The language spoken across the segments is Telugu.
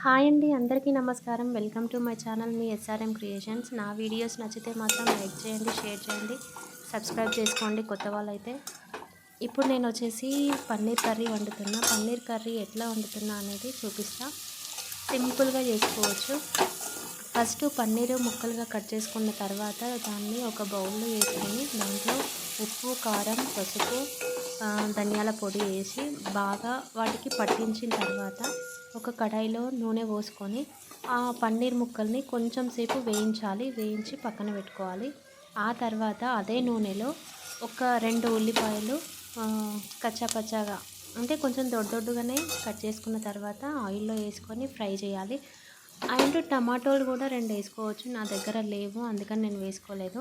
హాయ్ అండి అందరికీ నమస్కారం. వెల్కమ్ టు మై ఛానల్ మీ ఎస్ఆర్ఎం క్రియేషన్స్. నా వీడియోస్ నచ్చితే మాత్రం లైక్ చేయండి షేర్ చేయండి సబ్స్క్రైబ్ చేసుకోండి కొత్త వాళ్ళైతే. ఇప్పుడు నేను వచ్చేసి పన్నీర్ కర్రీ వండుతున్నా. పన్నీర్ కర్రీ ఎట్లా వండుతున్నా అనేది చూపిస్తా. సింపుల్గా చేసుకోవచ్చు. ఫస్ట్ పన్నీరు ముక్కలుగా కట్ చేసుకున్న తర్వాత దాన్ని ఒక బౌల్లో వేసుకొని దాంట్లో ఉప్పు కారం పసుపు ధనియాల పొడి వేసి బాగా వాటికి పట్టించిన తర్వాత ఒక కడాయిలో నూనె పోసుకొని ఆ పన్నీర్ ముక్కల్ని కొంచెం సేపు వేయించాలి. వేయించి పక్కన పెట్టుకోవాలి. ఆ తర్వాత అదే నూనెలో ఒక రెండు ఉల్లిపాయలు కచ్చాపచ్చాగా కచ్చా పచ్చాగా అంటే కొంచెం దొడ్డు దొడ్డుగానే కట్ చేసుకున్న తర్వాత ఆయిల్లో వేసుకొని ఫ్రై చేయాలి. అండ్ టమాటోలు కూడా రెండు వేసుకోవచ్చు. నా దగ్గర లేవు అందుకని నేను వేసుకోలేదు.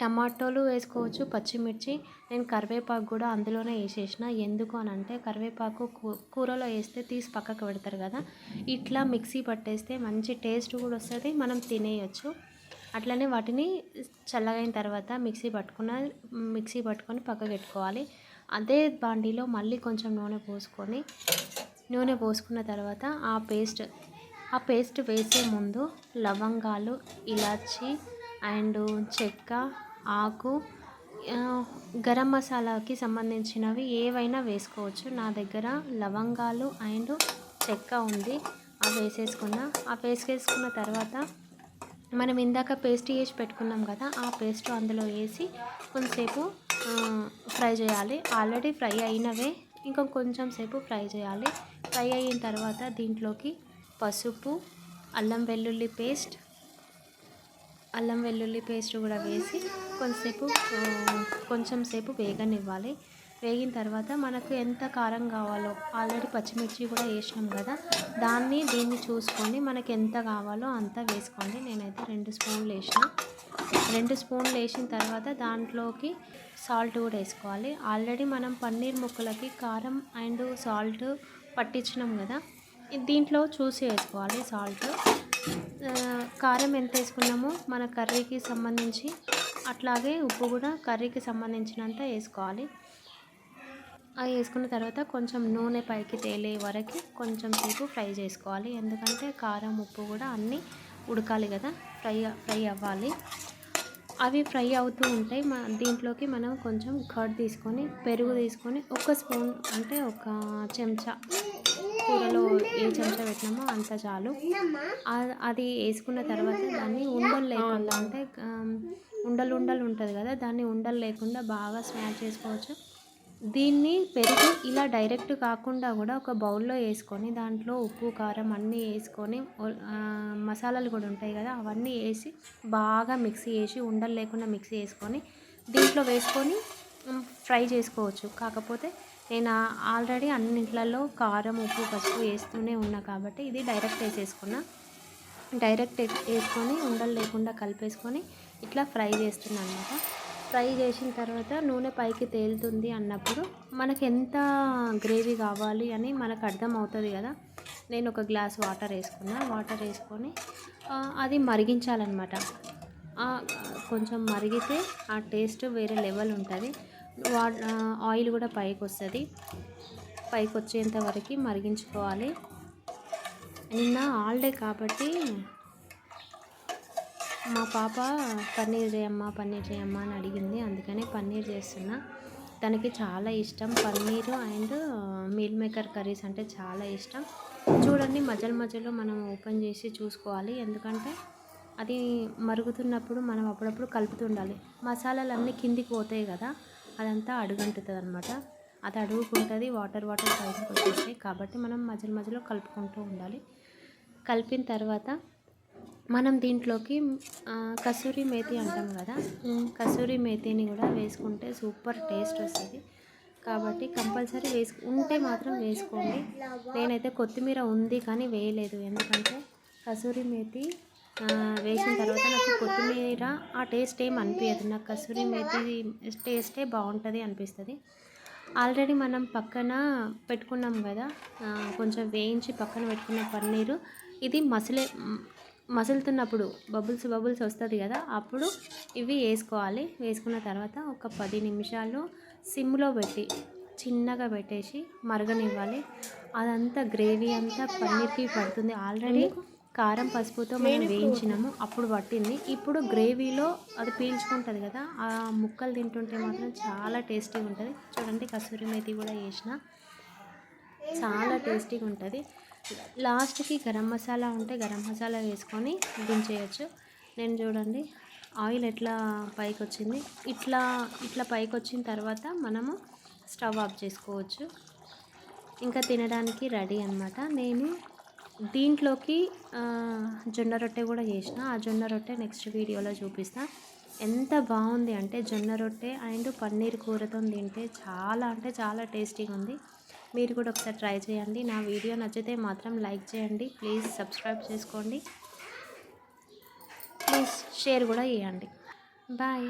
టమాటోలు వేసుకోవచ్చు పచ్చిమిర్చి. నేను కరివేపాకు కూడా అందులోనే వేసేసిన. ఎందుకు అని అంటే కరివేపాకు కూ- కూరలో వేస్తే తీసి పక్కకు పెడతారు కదా. ఇట్లా మిక్సీ పట్టేస్తే మంచి టేస్ట్ కూడా వస్తుంది మనం తినేయచ్చు. అట్లనే వాటిని చల్లగైన తర్వాత మిక్సీ పట్టుకున్న మిక్సీ పట్టుకొని పక్కకు పెట్టుకోవాలి. అదే బాండీలో మళ్ళీ కొంచెం నూనె పోసుకొని నూనె పోసుకున్న తర్వాత ఆ పేస్ట్ ఆ పేస్ట్ వేసే ముందు లవంగాలు ఇలాచి అండ్ చెక్క ఆకు గరం మసాలాకి సంబంధించినవి ఏవైనా వేసుకోవచ్చు. నా దగ్గర లవంగాలు అండ్ చెక్క ఉంది. అవి వేసేసుకున్న ఆ పేస్ట్ తర్వాత మనం ఇందాక పేస్ట్ వేసి పెట్టుకున్నాం కదా ఆ పేస్ట్ అందులో వేసి కొంతసేపు ఫ్రై చేయాలి. ఆల్రెడీ ఫ్రై అయినవే ఇంకా కొంచెం సేపు ఫ్రై చేయాలి. ఫ్రై అయిన తర్వాత దీంట్లోకి పసుపు అల్లం వెల్లుల్లి పేస్ట్ అల్లం వెల్లుల్లి పేస్ట్ కూడా వేసి కొంతసేపు కొంచెం సేపు వేగనివ్వాలి. వేగిన తర్వాత మనకు ఎంత కారం కావాలో ఆల్రెడీ పచ్చిమిర్చి కూడా వేసినాం కదా దాన్ని దీన్ని చూసుకొని మనకి ఎంత కావాలో అంత వేసుకోండి. నేనైతే రెండు స్పూన్లు వేసిన. రెండు స్పూన్లు వేసిన తర్వాత దాంట్లోకి సాల్ట్ కూడా వేసుకోవాలి. ఆల్రెడీ మనం పన్నీర్ ముక్కలకి కారం అండ్ సాల్ట్ పట్టించినాం కదా దీంట్లో చూసి వేసుకోవాలి సాల్ట్. కారం ఎంత వేసుకున్నామో మన కర్రీకి సంబంధించి అట్లాగే ఉప్పు కూడా కర్రీకి సంబంధించినంత వేసుకోవాలి. అవి వేసుకున్న తర్వాత కొంచెం నూనె పైకి తేలే వరకు కొంచెం సేపు ఫ్రై చేసుకోవాలి. ఎందుకంటే కారం ఉప్పు కూడా అన్నీ ఉడకాలి కదా ఫ్రై ఫ్రై అవ్వాలి. అవి ఫ్రై అవుతూ ఉంటాయి. మా దీంట్లోకి మనం కొంచెం కర్డ్ తీసుకొని పెరుగు తీసుకొని ఒక స్పూన్ అంటే ఒక చెంచా కూరలో ఏ చెంచా పెట్టినామో అంత చాలు. అది వేసుకున్న తర్వాత దాన్ని ఉండలు లేకుండా అంటే ఉండలు ఉండలు ఉంటుంది కదా దాన్ని ఉండలు లేకుండా బాగా స్మాష్ చేసుకోవచ్చు. దీన్ని పెరుగు ఇలా డైరెక్ట్ కాకుండా కూడా ఒక బౌల్లో వేసుకొని దాంట్లో ఉప్పు కారం అన్నీ వేసుకొని మసాలాలు కూడా ఉంటాయి కదా అవన్నీ వేసి బాగా మిక్సీ వేసి ఉండలు లేకుండా మిక్సీ వేసుకొని దీంట్లో వేసుకొని ఫ్రై చేసుకోవచ్చు. కాకపోతే నేను ఆల్రెడీ అన్నింటిలో కారం ఉప్పు పసుపు వేస్తూనే ఉన్నా కాబట్టి ఇది డైరెక్ట్ వేసేసుకున్నా. డైరెక్ట్ వేసుకొని ఉండలు లేకుండా కలిపేసుకొని ఇట్లా ఫ్రై చేస్తున్నాను అనమాట ఫ్రై చేసిన తర్వాత నూనె పైకి తేలుతుంది అన్నప్పుడు మనకి ఎంత గ్రేవీ కావాలి అని మనకు అర్థం అవుతుంది కదా. నేను ఒక గ్లాస్ వాటర్ వేసుకున్నా. వాటర్ వేసుకొని అది మరిగించాలన్నమాట. కొంచెం మరిగితే ఆ టేస్ట్ వేరే లెవెల్ ఉంటుంది. వా ఆయిల్ కూడా పైకి వస్తుంది. పైకి వచ్చేంత వరకు మరిగించుకోవాలి. నిన్న హాలిడే కాబట్టి మా పాప పన్నీర్ చేయమ్మా పన్నీర్ చేయమ్మా అని అడిగింది. అందుకనే పన్నీర్ చేస్తున్నా. తనకి చాలా ఇష్టం. Paneer and meal maker curries అంటే చాలా ఇష్టం. చూడండి మధ్యలో మధ్యలో మనం ఓపెన్ చేసి చూసుకోవాలి. ఎందుకంటే అది మరుగుతున్నప్పుడు మనం అప్పుడప్పుడు కలుపుతుండాలి మసాలాలు అన్నీ కిందికి పోతాయి కదా అదంతా అడుగంటుతుంది అనమాట అది అడుగుకుంటుంది వాటర్ వాటర్ పైకి వచ్చేస్తాయి. కాబట్టి మనం మధ్యలో మధ్యలో కలుపుకుంటూ ఉండాలి. కలిపిన తర్వాత మనం దీంట్లోకి కసూరి మేతి అంటాం కదా? కసూరి మేతిని కూడా వేసుకుంటే సూపర్ టేస్ట్ వస్తుంది. కాబట్టి కంపల్సరీ వేసు ఉంటే మాత్రం వేసుకోండి. నేనైతే కొత్తిమీర ఉంది కానీ వేయలేదు. ఎందుకంటే కసూరి మేతి వేసిన తర్వాత నాకు కొత్తిమీర ఆ టేస్ట్ ఏం అనిపించదు నాకు కసూరి మేతి టేస్టే బాగుంటుంది అనిపిస్తుంది. ఆల్రెడీ మనం పక్కన పెట్టుకున్నాం కదా? కొంచెం వేయించి పక్కన పెట్టుకున్న పన్నీరు. ఇది మసలే మసులుతున్నప్పుడు బబుల్స్ బబుల్స్ వస్తుంది కదా అప్పుడు ఇవి వేసుకోవాలి. వేసుకున్న తర్వాత ఒక పది నిమిషాలు సిమ్లో పెట్టి చిన్నగా పెట్టేసి మరగనివ్వాలి. అదంతా గ్రేవీ అంతా పన్నీర్కి పడుతుంది. ఆల్రెడీ కారం పసుపుతో మనం వేయించినాము అప్పుడు పట్టింది. ఇప్పుడు గ్రేవీలో అది పీల్చుకుంటుంది కదా ఆ ముక్కలు తింటుంటే మాత్రం చాలా టేస్టీగా ఉంటుంది చూడండి కసూరి మేతి కూడా వేసిన చాలా టేస్టీగా ఉంటుంది లాస్ట్కి గరం మసాలా ఉంటే గరం మసాలా వేసుకొని దించేయచ్చు. నేను చూడండి ఆయిల్ ఎట్లా పైకి వచ్చింది ఇట్లా ఇట్లా పైకి వచ్చిన తర్వాత మనము స్టవ్ ఆఫ్ చేసుకోవచ్చు. ఇంకా తినడానికి రెడీ అనమాట నేను దీంట్లోకి జొన్న రొట్టె కూడా చేసిన. ఆ జొన్న రొట్టె నెక్స్ట్ వీడియోలో చూపిస్తా. ఎంత బాగుంది అంటే జొన్న రొట్టె అండ్ పన్నీర్ కూరతో తింటే చాలా అంటే చాలా టేస్టీగా ఉంది మీరు కూడా ఒకసారి ట్రై చేయండి. నా వీడియో నచ్చితే మాత్రం లైక్ చేయండి. ప్లీజ్ సబ్స్క్రైబ్ చేసుకోండి. ప్లీజ్ షేర్ కూడా చేయండి. బాయ్.